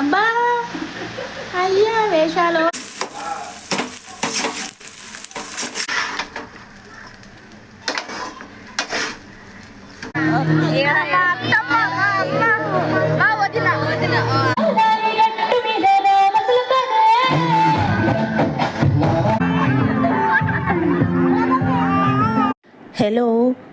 అబ్బా అయ్యా వేషాలు. హలో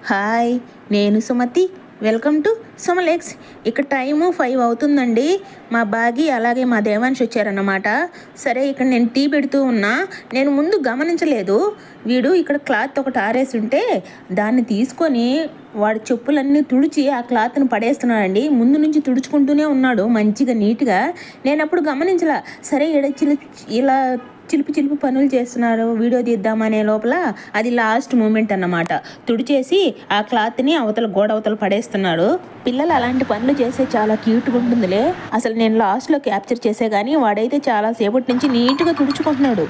హాయ్ నేను సుమతి. వెల్కమ్ టు సుమలెక్స్ ఇక్కడ టైము ఫైవ్ అవుతుందండి. మా బాగి అలాగే మా దేవాంశ్ వచ్చారన్నమాట. సరే ఇక్కడ నేను టీ పెడుతూ ఉన్నా. నేను ముందు గమనించలేదు. వీడు ఇక్కడ క్లాత్ ఒకటి ఆరేసి ఉంటే దాన్ని తీసుకొని వాడి చెప్పులన్నీ తుడిచి ఆ క్లాత్ని పడేస్తున్నాడండి. ముందు నుంచి తుడుచుకుంటూనే ఉన్నాడు మంచిగా నీట్గా. నేను అప్పుడు గమనించలా. సరే ఈడ ఇలా చిలిపి చిలిపి పనులు చేస్తున్నారు. వీడియో తీద్దామనే లోపల అది లాస్ట్ మూమెంట్ అన్నమాట. తుడిచేసి ఆ క్లాత్ని అవతల గోడ అవతల పడేస్తున్నాడు. పిల్లలు అలాంటి పనులు చేస్తే చాలా క్యూట్గా ఉంటుందిలే. అసలు నేను లాస్ట్లో క్యాప్చర్ చేసే కానీ వాడైతే చాలా సేపటి నుంచి నీట్గా తుడుచుకుంటున్నాడు.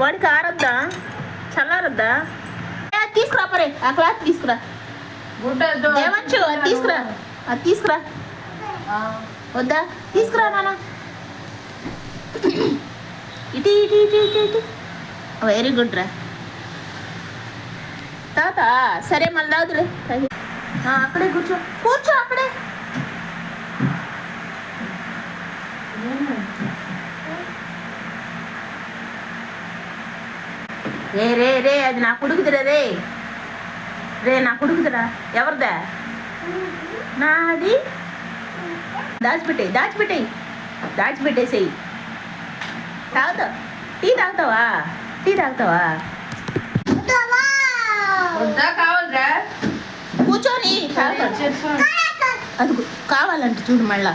వాడికి ఆరద్దా? చల్లారద్దా? తీసుకురా పరే. ఆ క్లాత్ తీసుకురా. అది తీసుకురా. అది తీసుకురా. వద్దా? తీసుకురా నాన్న. ఇటు ఇటు ఇటు ఇటు ఇటు. వెరీ గుడ్ రా. తాత సరే మళ్ళీ ఆ, అక్కడే కూర్చో. కూర్చో అక్కడే. రే రే రే అది నా కొడుకుదిరా రే రే నా కొడుకుదిరా ఎవరిదా? నాది? దాచిపెట్టాయి దాచిపెట్టాయి. దాచిపెట్టేసేయి. తాగుతావు? టీ తాగుతావా? టీ తాగుతావా? కూర్చొని అది కావాలంటే చూడు మళ్ళా.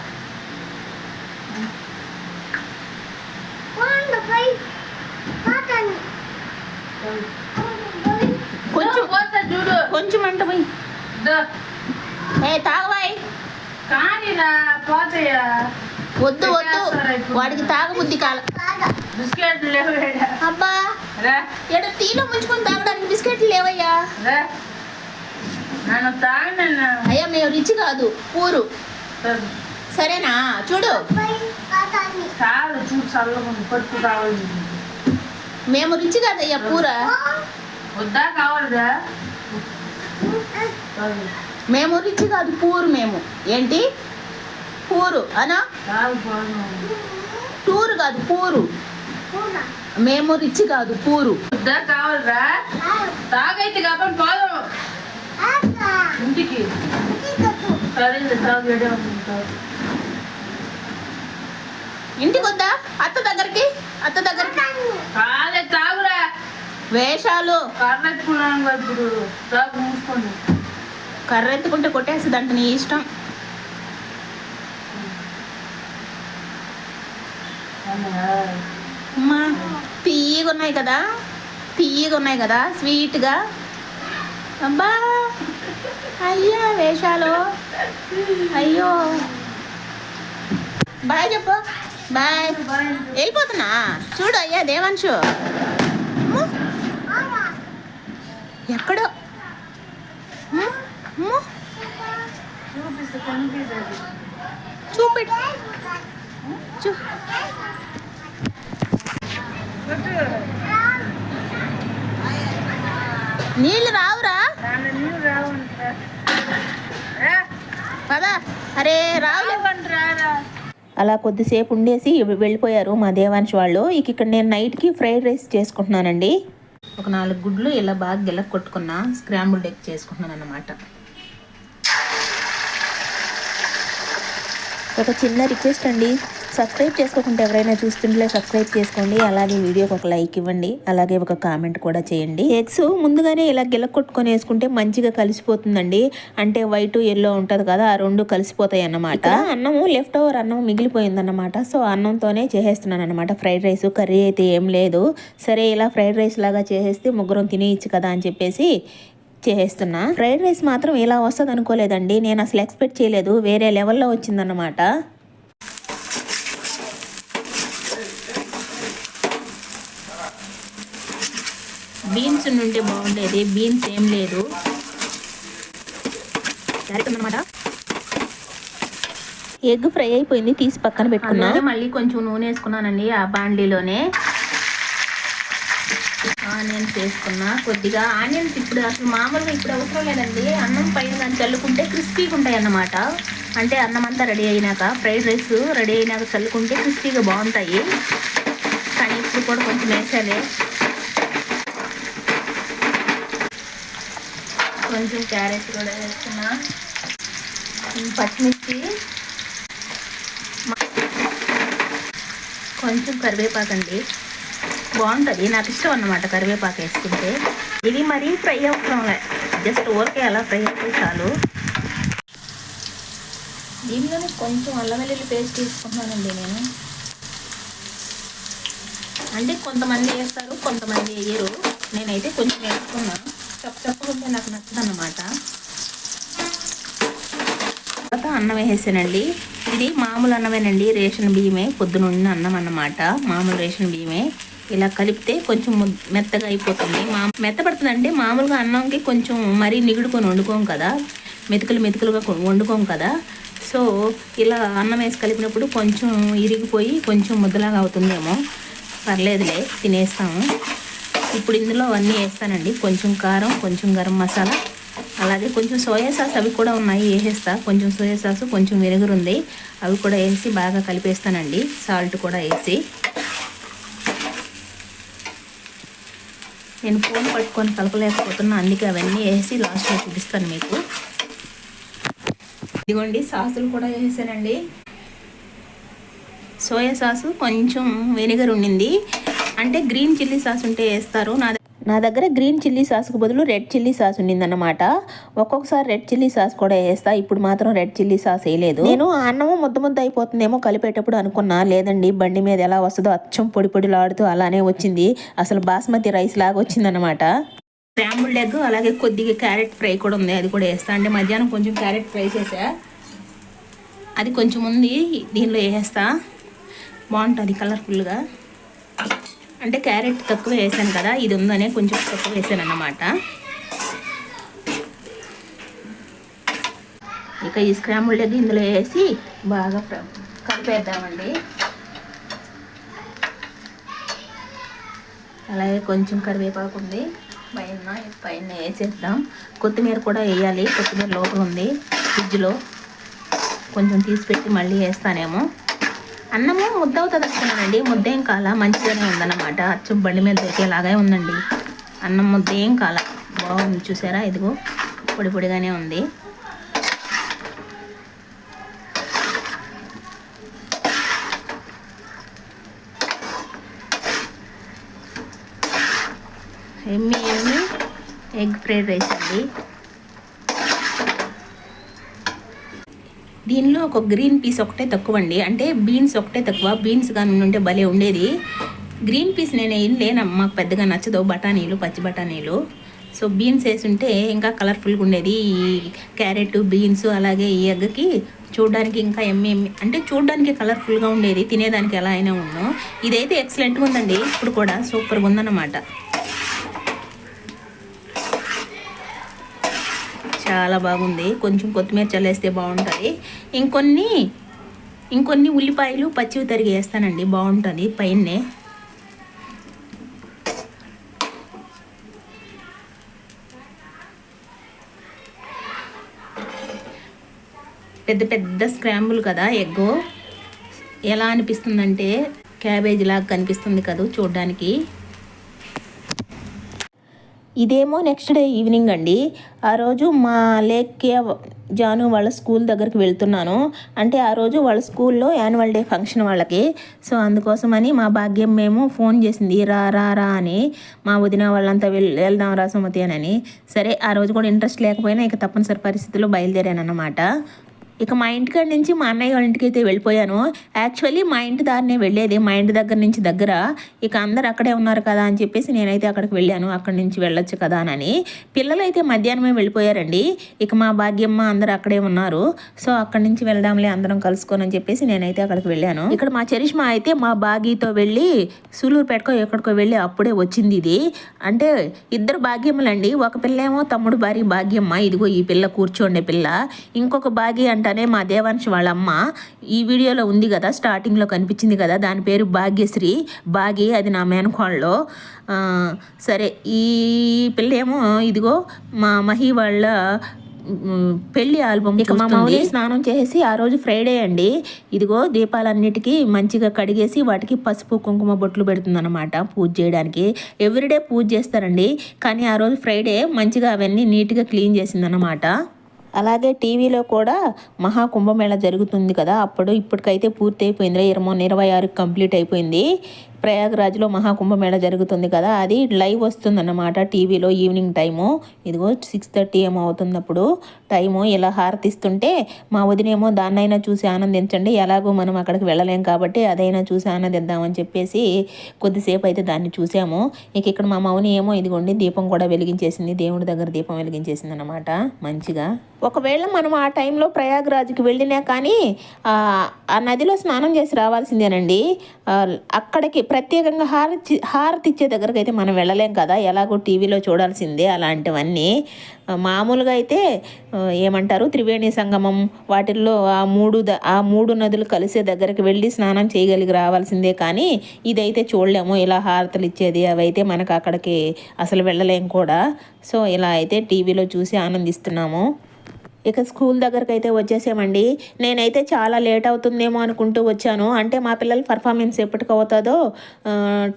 కొంచెం కొంచెం అంట పోయి. ఏ తాగవాయి కానీరా పోతాయా వద్దు వద్దు. వాడికి తాగబుద్ధి కాల. బిస్కెట్లు. అబ్బా. ఎడ టీలో ముంచుకొని తాగడానికి బిస్కెట్లు లేవయ్యా. నన్ను అయ్యా మేము రిచ్ కాదు. పూరు. సరేనా? చూడు. పట్టు కావాలి మేము రిచ్ కాదయ్యా పూర. వద్దా కావాలిదా మేము రిచ్ కాదు పూరు మేము. ఏంటి? పూరు అనా? టూరు కాదు పూరు. మేము రిచ్ కాదు పూరు. కావాలిరా? తాగైతే కాబట్టి పోదాం ఇంటికి. సరే తాగు. ఇంటికి వద్దా అత్త దగ్గరికి? అత్త దగ్గరికి? తాగురా. వేషాలు. కర్రెత్తుకున్నాను ఇప్పుడు. మూసుకోండి ఎత్తుకుంటే కొట్టేస్తుందంట నీ ఇష్టం. అమ్మా తీయగా ఉన్నాయి కదా. తీయగా ఉన్నాయి కదా స్వీట్గా. అబ్బా అయ్యా వేషాలు. అయ్యో. బాయ్ చెప్పు. బాయ్. వెళ్ళిపోతున్నా. చూడు అయ్యా దేవాంశు. అమ్మో. ఎక్కడో? చూపెట్టు. చూ. నీళ్ళు రావురా? పదా. అరే రావులే. అలా కొద్దిసేపు ఉండేసి వెళ్ళిపోయారు మా దేవాంశ్ వాళ్ళు. ఇక ఇక్కడ నేను నైట్కి ఫ్రైడ్ రైస్ చేసుకుంటున్నానండి. ఒక నాలుగు గుడ్లు ఇలా బాగా గిల్లక కొట్టుకున్న స్క్రాంబుల్డ్ ఎగ్ చేసుకుంటున్నాను అన్నమాట. ఒక చిన్న రిక్వెస్ట్ అండి. సబ్స్క్రైబ్ చేసుకోకుండా ఎవరైనా చూస్తుంటే సబ్స్క్రైబ్ చేసుకోండి. అలాగే వీడియోకి ఒక లైక్ ఇవ్వండి. అలాగే ఒక కామెంట్ కూడా చేయండి. ఎగ్స్ ముందుగానే ఇలా గిల్ల కొట్టుకొని వేసుకుంటే మంచిగా కలిసిపోతుందండి. అంటే వైట్ ఎల్లో ఉంటుంది కదా ఆ రెండు కలిసిపోతాయి అన్నమాట. అన్నము లెఫ్ట్ ఓవర్ అన్నం మిగిలిపోయిందన్నమాట. సో అన్నంతోనే చేసేస్తున్నాను అనమాట ఫ్రైడ్ రైస్ కర్రీ అయితే ఏం లేదు. సరే ఇలా ఫ్రైడ్ రైస్ లాగా చేసేస్తే ముగ్గురం తినేయచ్చు కదా అని చెప్పేసి చేస్తున్నా ఫ్రైడ్ రైస్ మాత్రం ఇలా వస్తుంది అనుకోలేదండి నేను అసలు ఎక్స్పెక్ట్ చేయలేదు. వేరే లెవెల్లో వచ్చిందన్నమాట. బీన్స్ నుండి బాగుండేది. బీన్స్ ఏం లేదు. క్యారెట్ ఉందన్నమాట. ఎగ్ ఫ్రై అయిపోయింది. తీసి పక్కన పెట్టుకున్నా. మళ్ళీ కొంచెం నూనె వేసుకున్నానండి ఆ బాండీలోనే. ఆనియన్స్ వేసుకున్నా. కొద్దిగా ఆనియన్స్ ఇప్పుడు అసలు మామూలుగా ఇప్పుడు అవసరం లేదండి. అన్నం పైన కానీ చల్లుకుంటే క్రిస్పీగా ఉంటాయి అన్నమాట అంటే అన్నం అంతా రెడీ అయినాక ఫ్రైడ్ రైస్ రెడీ అయినాక చల్లుకుంటే క్రిస్పీగా బాగుంటాయి. కానీ ఇప్పుడు కూడా కొంచెం వేసాలి కొంచెం క్యారెట్ కూడా వేస్తున్నా. పచ్చిమిర్చి కొంచెం కరివేపాకు అండి. బాగుంటుంది. నాకు ఇష్టం అన్నమాట కరివేపాకు వేసుకుంటే. ఇది మరీ ఫ్రై అవసరం జస్ట్ ఊరికే అలా ఫ్రై అయితే చాలు. దీనిలోనే కొంచెం అల్లం వెల్లుల్లి పేస్ట్ తీసుకుంటున్నానండి నేను. అంటే కొంతమంది వేస్తారు కొంతమంది వేయరు. నేనైతే కొంచెం వేసుకున్నాను. చప్ప నాకు నచ్చదు అనమాట తర్వాత అన్నం వేసేసానండి. ఇది మామూలు అన్నమేనండి రేషన్ బియ్యమే పొద్దునున్న అన్నం అన్నమాట. మామూలు రేషన్ బియ్యమే. ఇలా కలిపితే కొంచెం మెత్తగా అయిపోతుంది. మా మెత్తపడుతుంది అంటే మామూలుగా అన్నంకి కొంచెం మరీ నిగుడుకొని వండుకోం కదా. మెతుకులు మెతుకులుగా వండుకోం కదా. సో ఇలా అన్నం వేసి కలిపినప్పుడు కొంచెం ఇరిగిపోయి కొంచెం ముద్దలాగా అవుతుందేమో. పర్లేదులే తినేస్తాము. ఇప్పుడు ఇందులో అవన్నీ వేస్తానండి. కొంచెం కారం కొంచెం గరం మసాలా. అలాగే కొంచెం సోయా సాస్ అవి కూడా ఉన్నాయి వేసేస్తా. కొంచెం సోయా సాస్ కొంచెం వెనుగురు ఉంది. అవి కూడా వేసి బాగా కలిపేస్తానండి. సాల్ట్ కూడా వేసి. నేను ఫోన్ పట్టుకొని కలపలేకపోతున్నా అందుకే అవన్నీ వేసి లాస్ట్లో చూపిస్తాను మీకు. ఇదిగోండి సాసులు కూడా వేసానండి. సోయా సాసు కొంచెం వెనిగర్ ఉండింది. అంటే గ్రీన్ చిల్లీ సాస్ ఉంటే వేస్తారు. నా నా దగ్గర గ్రీన్ చిల్లీ సాస్కు బదులు రెడ్ చిల్లీ సాస్ ఉండిందన్నమాట. ఒక్కొక్కసారి రెడ్ చిల్లీ సాస్ కూడా వేస్తా. ఇప్పుడు మాత్రం రెడ్ చిల్లీ సాస్ వేయలేదు. నేను అన్నము ముద్ద ముద్ద అయిపోతుందేమో కలిపేటప్పుడు అనుకున్నా. లేదండి బండి మీద ఎలా వస్తుందో అచ్చం పొడి పొడిలాడుతూ అలానే వచ్చింది. అసలు బాస్మతి రైస్ లాగా వచ్చిందన్నమాట. స్క్రాంబుల్డ్ ఎగ్ అలాగే కొద్దిగా క్యారెట్ ఫ్రై కూడా ఉంది. అది కూడా వేస్తా. అంటే మధ్యాహ్నం కొంచెం క్యారెట్ ఫ్రై చేసా. అది కొంచెం ఉంది. దీనిలో వేసేస్తా బాగుంటుంది కలర్ఫుల్గా. అంటే క్యారెట్ తక్కువ వేసాను కదా ఇది ఉందనే కొంచెం తక్కువ వేసాను అన్నమాట ఇక ఈ స్క్రాంబుల్డ్ ఎగ్ ఇందులో వేసి బాగా కలిపేద్దామండి. అలాగే కొంచెం కరివేపాకు ఉంది. పైన పైన వేసేద్దాం. కొత్తిమీర కూడా వేయాలి. కొత్తిమీర లోపల ఉంది ఫ్రిడ్జ్లో. కొంచెం తీసి పెట్టి మళ్ళీ వేస్తానేమో. అన్నము ముద్ద అవుతుంది అనుకున్నానండి ముద్ద ఏం కాల? మంచిగానే ఉందన్నమాట. అచ్చు బండి మీద దొరికేలాగే ఉందండి. అన్నం ముద్ద ఏం కాల? బాగుంది. చూసారా? ఇదిగో పొడి పొడిగానే ఉంది. ఎమ్మి ఎమ్మి ఎగ్ ఫ్రైడ్ రైస్ అండి. దీనిలో ఒక గ్రీన్ పీస్ ఒకటే తక్కువ అండి అంటే బీన్స్ ఒకటే తక్కువ. బీన్స్ కానీ ఉంటే భలే ఉండేది. గ్రీన్ పీస్ నేను వేయలేను మాకు పెద్దగా నచ్చదు. బఠానీలు పచ్చి బఠానీలు. సో బీన్స్ వేసుంటే ఇంకా కలర్ఫుల్గా ఉండేది. ఈ క్యారెట్ బీన్స్ అలాగే ఈ ఎగ్కి చూడడానికి ఇంకా ఎమ్మె అంటే చూడడానికి కలర్ఫుల్గా ఉండేది. తినేదానికి ఎలా అయినా ఉన్నాం ఇదైతే ఎక్సలెంట్గా ఉందండి. ఇప్పుడు కూడా సూపర్గా ఉందన్నమాట. చాలా బాగుంది. కొంచెం కొత్తిమీర చల్లేస్తే బాగుంటుంది. ఇంకొన్ని ఇంకొన్ని ఉల్లిపాయలు పచ్చివి తరిగి వేస్తానండి. బాగుంటుంది పైనే పెద్ద పెద్ద స్క్రాంబుల్ కదా ఎగ్గు. ఎలా అనిపిస్తుందంటే క్యాబేజ్ లాగా కనిపిస్తుంది కదా చూడడానికి. ఇదేమో నెక్స్ట్ డే ఈవినింగ్ అండి. ఆ రోజు మా లేక్కే జాను వాళ్ళ స్కూల్ దగ్గరికి వెళ్తున్నాను. అంటే ఆ రోజు వాళ్ళ స్కూల్లో యాన్యువల్ డే ఫంక్షన్ వాళ్ళకి. సో అందుకోసమని మా భాగ్యం మేము ఫోన్ చేసింది. రా రా రా అని. మా వదిన వాళ్ళంతా వెళ్ వెళ్దాం రా సుమతి అని. సరే ఆ రోజు కూడా ఇంట్రెస్ట్ లేకపోయినా ఇక తప్పనిసరి పరిస్థితుల్లో బయలుదేరాను అన్నమాట ఇక మా ఇంటికాడ నుంచి మా అన్నయ్య వాళ్ళ ఇంటికి అయితే వెళ్ళిపోయాను. యాక్చువల్లీ మా ఇంటి దారినే వెళ్ళేది. మా ఇంటి దగ్గర నుంచి దగ్గర ఇక అందరు అక్కడే ఉన్నారు కదా అని చెప్పేసి నేనైతే అక్కడికి వెళ్ళాను. అక్కడి నుంచి వెళ్ళొచ్చు కదా అని. పిల్లలు అయితే మధ్యాహ్నమే వెళ్ళిపోయారండి. ఇక మా భాగ్యమ్మ అందరు అక్కడే ఉన్నారు. సో అక్కడి నుంచి వెళ్దాంలే అందరం కలుసుకొని అని చెప్పేసి నేనైతే అక్కడికి వెళ్ళాను. ఇక్కడ మా చరిష్మా అయితే మా బాగీతో వెళ్ళి సూలూరుపేటకో ఎక్కడికో వెళ్ళి అప్పుడే వచ్చింది ఇది. అంటే ఇద్దరు భాగ్యములండి ఒక పిల్ల ఏమో తమ్ముడు భార్య భాగ్యమ్మ. ఇదిగో ఈ పిల్ల కూర్చోండే పిల్ల. ఇంకొక భాగి అంటానే మా దేవాంశ్ వాళ్ళ అమ్మ ఈ వీడియోలో ఉంది కదా స్టార్టింగ్లో కనిపించింది కదా దాని పేరు భాగ్యశ్రీ. భాగి అది నా మేనకోళ్ళలో ఆ, సరే ఈ పిల్ల ఏమో ఇదిగో మా మహి వాళ్ళ పెళ్ళి ఆల్బమ్ ఇక మా మౌని స్నానం చేసి ఆ రోజు ఫ్రైడే అండి. ఇదిగో దీపాలన్నిటికీ మంచిగా కడిగేసి వాటికి పసుపు కుంకుమ బొట్లు పెడుతుందన్నమాట పూజ చేయడానికి. ఎవ్రీడే పూజ చేస్తారండి. కానీ ఆ రోజు ఫ్రైడే మంచిగా అవన్నీ నీట్గా క్లీన్ చేసిందన్నమాట. అలాగే టీవీలో కూడా మహా కుంభమేళ జరుగుతుంది కదా. అప్పుడు ఇప్పటికైతే పూర్తి అయిపోయింది ఇరవై ఇరవై ఆరు కంప్లీట్ అయిపోయింది. ప్రయాగ్రాజ్లో మహా కుంభమేళ జరుగుతుంది కదా అది లైవ్ వస్తుందన్నమాట టీవీలో ఈవినింగ్ టైము. ఇదిగో సిక్స్ థర్టీ ఏమో అవుతున్నప్పుడు టైము. ఇలా హారతిస్తుంటే మా వదినేమో దాన్నైనా చూసి ఆనందించండి ఎలాగో మనం అక్కడికి వెళ్ళలేం కాబట్టి అదైనా చూసి ఆనందిద్దామని చెప్పేసి కొద్దిసేపు అయితే దాన్ని చూసాము. ఇక ఇక్కడ మా మౌని ఏమో ఇదిగోండి దీపం కూడా వెలిగించేసింది దేవుడి దగ్గర దీపం వెలిగించేసింది అనమాట మంచిగా. ఒకవేళ మనం ఆ టైంలో ప్రయాగ్రాజ్కి వెళ్ళినా కానీ ఆ నదిలో స్నానం చేసి రావాల్సిందేనండి. అక్కడికి ప్రత్యేకంగా హారతి హారతి ఇచ్చే దగ్గరకు అయితే మనం వెళ్ళలేం కదా. ఎలాగో టీవీలో చూడాల్సిందే అలాంటివన్నీ. మామూలుగా అయితే ఏమంటారు? త్రివేణి సంగమం వాటిల్లో ఆ మూడు ద- ఆ మూడు నదులు కలిసే దగ్గరికి వెళ్ళి స్నానం చేయగలిగి రావాల్సిందే కానీ ఇదైతే చూడలేము. ఇలా హారతలు ఇచ్చేది అవైతే మనకు అక్కడికి అసలు వెళ్ళలేం కూడా. సో ఇలా అయితే టీవీలో చూసి ఆనందిస్తున్నాము. ఇక స్కూల్ దగ్గరకు అయితే వచ్చేసామండి. నేనైతే చాలా లేట్ అవుతుందేమో అనుకుంటూ వచ్చాను. అంటే మా పిల్లల పర్ఫార్మెన్స్ ఎప్పటికి అవుతుందో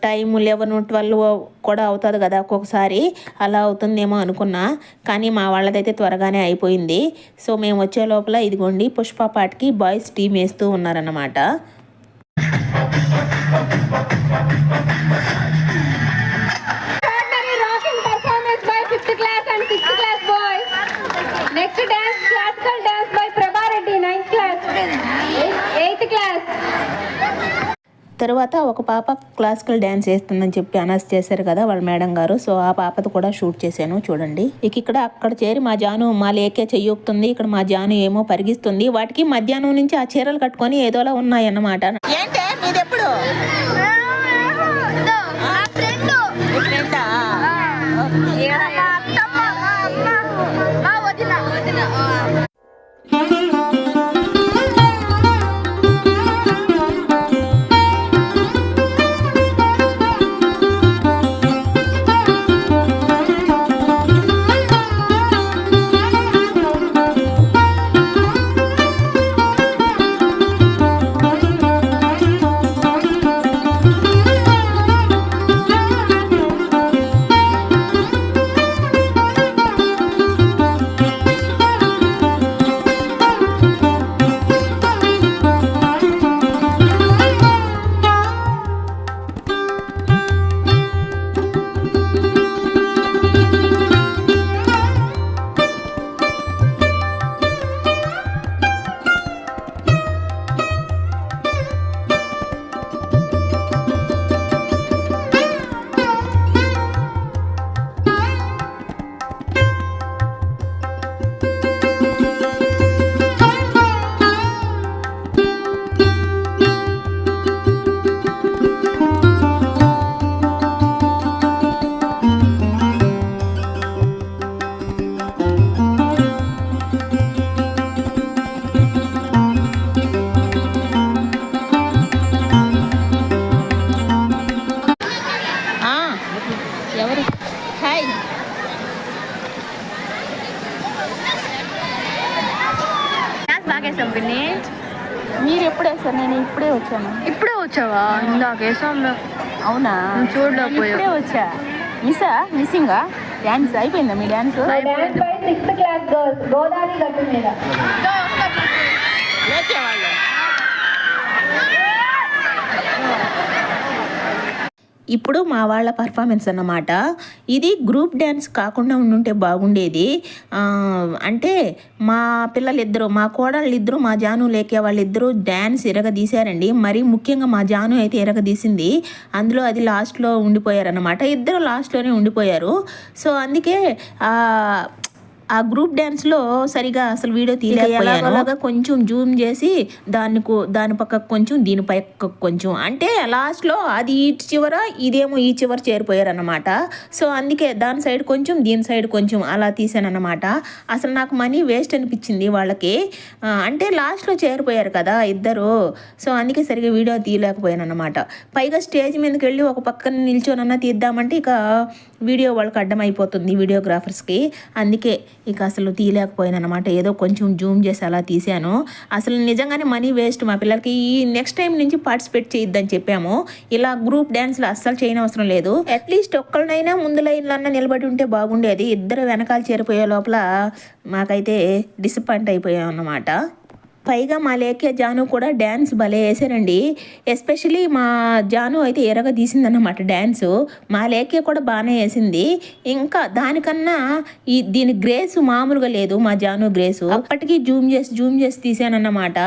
టైం లెవెన్ ట్వెల్వ్ కూడా అవుతుంది కదా ఒక్కొక్కసారి. అలా అవుతుందేమో అనుకున్నా. కానీ మా వాళ్ళదైతే త్వరగానే అయిపోయింది. సో మేము వచ్చే లోపల ఇదిగోండి పుష్ప పాటకి బాయ్స్ టీమ్ వేస్తూ ఉన్నారన్నమాట. తర్వాత ఒక పాప క్లాసికల్ డ్యాన్స్ వేస్తుందని చెప్పి అనౌన్స్ చేశారు కదా వాళ్ళ మేడం గారు. సో ఆ పాపది కూడా షూట్ చేశాను చూడండి. ఇక ఇక్కడ అక్కడ చేరి మా జాను మా లేకే చెయ్యూపుతుంది ఇక్కడ మా జాను ఏమో పరిగిస్తుంది. వాటికి మధ్యాహ్నం నుంచి ఆ చీరలు కట్టుకొని ఏదోలా ఉన్నాయన్నమాట. ఏంటే? మీది మేము అవునా? చూడలేకపోయా. వచ్చా. మిస్సా? మిస్సింగా డ్యాన్స్ అయిపోయిందా మీ డ్యాన్స్ క్లాస్ గర్ల్స్ గోదావరి గట్టు మీద. ఇప్పుడు మా వాళ్ళ పర్ఫార్మెన్స్ అన్నమాట. ఇది గ్రూప్ డ్యాన్స్ కాకుండా ఉండుంటే బాగుండేది. అంటే మా పిల్లలిద్దరూ మా కోడళ్ళు మా జాను లేకే వాళ్ళిద్దరూ డ్యాన్స్ ఎరగదీశారండి. మరి ముఖ్యంగా మా జాను అయితే ఎరగదీసింది. అందులో అది లాస్ట్లో ఉండిపోయారన్నమాట. ఇద్దరు లాస్ట్లోనే ఉండిపోయారు. సో అందుకే ఆ గ్రూప్ డ్యాన్స్లో సరిగా అసలు వీడియో తీయలేకపోయాను. అలాగా కొంచెం జూమ్ చేసి దాన్ని దాని పక్క కొంచెం దీని పక్క కొంచెం. అంటే లాస్ట్లో అది ఈ చివర ఇదేమో ఈ చివర చేరిపోయారు అన్నమాట సో అందుకే దాని సైడ్ కొంచెం దీని సైడ్ కొంచెం అలా తీసాను అన్నమాట అసలు నాకు మనీ వేస్ట్ అనిపించింది వాళ్ళకి. అంటే లాస్ట్లో చేరిపోయారు కదా ఇద్దరు. సో అందుకే సరిగా వీడియో తీయలేకపోయాను అనమాట పైగా స్టేజ్ మీదకి వెళ్ళి ఒక పక్కన నిల్చోనన్నా తీద్దామంటే ఇక వీడియో వాళ్ళకి అడ్డమైపోతుంది వీడియోగ్రాఫర్స్కి. అందుకే ఇక అసలు తీయలేకపోయాను అనమాట ఏదో కొంచెం జూమ్ చేసి అలా తీశాను. అసలు నిజంగానే మనీ వేస్ట్ మా పిల్లలకి. ఈ నెక్స్ట్ టైం నుంచి పార్టిసిపేట్ చేయొద్దని చెప్పాము. ఇలా గ్రూప్ డ్యాన్స్లు అస్సలు చేయనవసరం లేదు. అట్లీస్ట్ ఒక్కళ్ళనైనా ముందు లైన్లన్నా నిలబడి ఉంటే బాగుండేది. ఇద్దరు వెనకాల చేరిపోయే లోపల మాకైతే డిసప్పాయింట్ అయిపోయాం అన్నమాట పైగా మా లేఖ్య జాను కూడా డ్యాన్స్ భలే వేసారండి. ఎస్పెషలీ మా జాను అయితే ఎరగ తీసిందన్నమాట డ్యాన్సు మా లేఖ్య కూడా బాగానే వేసింది. ఇంకా దానికన్నా ఈ దీని గ్రేస్ మామూలుగా లేదు మా జాను గ్రేసు. అప్పటికి జూమ్ చేసి జూమ్ చేసి తీసానన్నమాట.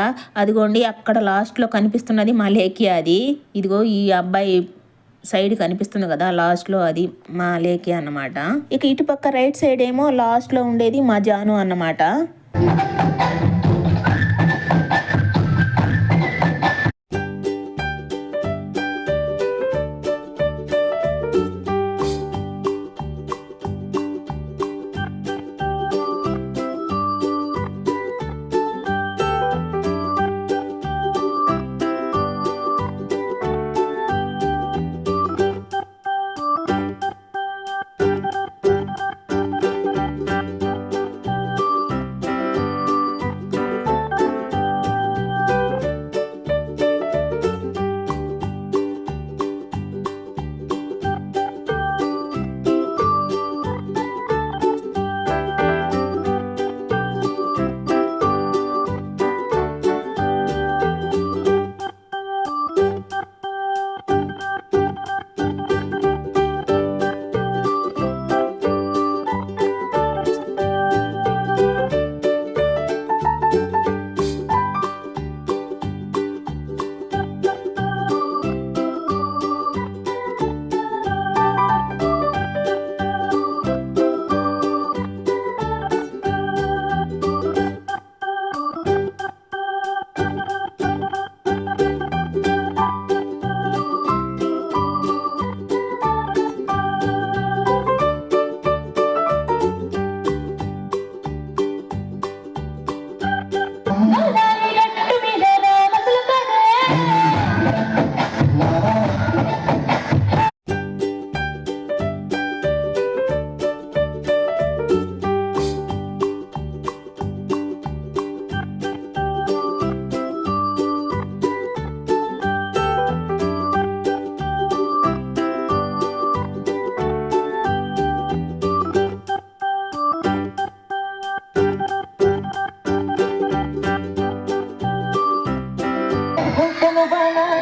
అదిగోండి అక్కడ లాస్ట్లో కనిపిస్తున్నది మా లేఖ్య అది. ఇదిగో ఈ అబ్బాయి సైడ్ కనిపిస్తుంది కదా లాస్ట్లో అది మా లేఖ్య అన్నమాట. ఇక ఇటుపక్క రైట్ సైడ్ ఏమో లాస్ట్లో ఉండేది మా జాను అన్నమాట. i don't banana.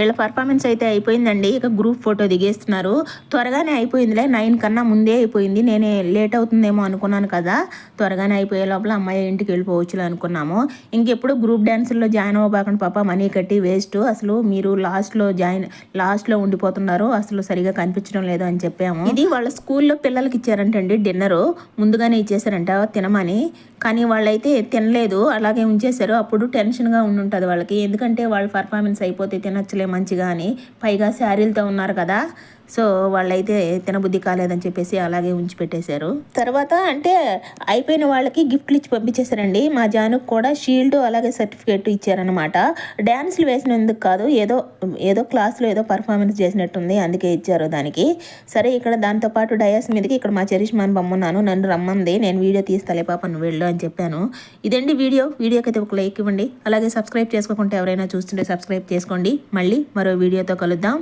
వీళ్ళ పర్ఫార్మెన్స్ అయితే అయిపోయిందండి. ఇక గ్రూప్ ఫోటో దిగేస్తున్నారు. త్వరగానే అయిపోయిందిలే. నైన్ కన్నా ముందే అయిపోయింది. నేనే లేట్ అవుతుందేమో అనుకున్నాను కదా. త్వరగానే అయిపోయే లోపల అమ్మాయి ఇంటికి వెళ్ళిపోవచ్చులే అనుకున్నాము. ఇంకెప్పుడు గ్రూప్ డ్యాన్సుల్లో జాయిన్ అవ్వబాకండి పాప. మనీ కట్టి వేస్ట్ అసలు మీరు లాస్ట్లో జాయిన్ లాస్ట్లో ఉండిపోతున్నారు. అసలు సరిగా కనిపించడం లేదు అని చెప్పాము. ఇది వాళ్ళ స్కూల్లో పిల్లలకి ఇచ్చారంటండి. డిన్నర్ ముందుగానే ఇచ్చేసారంట తినమని. కానీ వాళ్ళైతే తినలేదు. అలాగే ఉంచేశారు. అప్పుడు టెన్షన్గా ఉండుంటుంది వాళ్ళకి. ఎందుకంటే వాళ్ళ పర్ఫార్మెన్స్ అయిపోతే తినచ్చలే మంచిగా అని. పైగా శారీలతో ఉన్నారు కదా. సో వాళ్ళైతే తినబుద్ధి కాలేదని చెప్పేసి అలాగే ఉంచి పెట్టేశారు. తర్వాత అంటే అయిపోయిన వాళ్ళకి గిఫ్ట్లు ఇచ్చి పంపించేశారండి. మా జానుకు కూడా షీల్డ్ అలాగే సర్టిఫికేట్ ఇచ్చారనమాట డ్యాన్స్లు వేసినందుకు కాదు ఏదో ఏదో క్లాస్లో ఏదో పర్ఫార్మెన్స్ చేసినట్టుంది అందుకే ఇచ్చారు దానికి. సరే ఇక్కడ దాంతోపాటు డయాస్ మీదకి ఇక్కడ మా చరిష్మాన్ బొమ్మన్నాను నన్ను రమ్మంది నేను వీడియో తీస్తాలే పాప నువ్వు వెళ్ళు అని చెప్పాను. ఇదండి వీడియో. వీడియోకి అయితే ఒక లైక్ ఇవ్వండి. అలాగే సబ్స్క్రైబ్ చేసుకోకుంటే ఎవరైనా చూస్తుంటే సబ్స్క్రైబ్ చేసుకోండి. మళ్ళీ మరో వీడియోతో కలుద్దాం.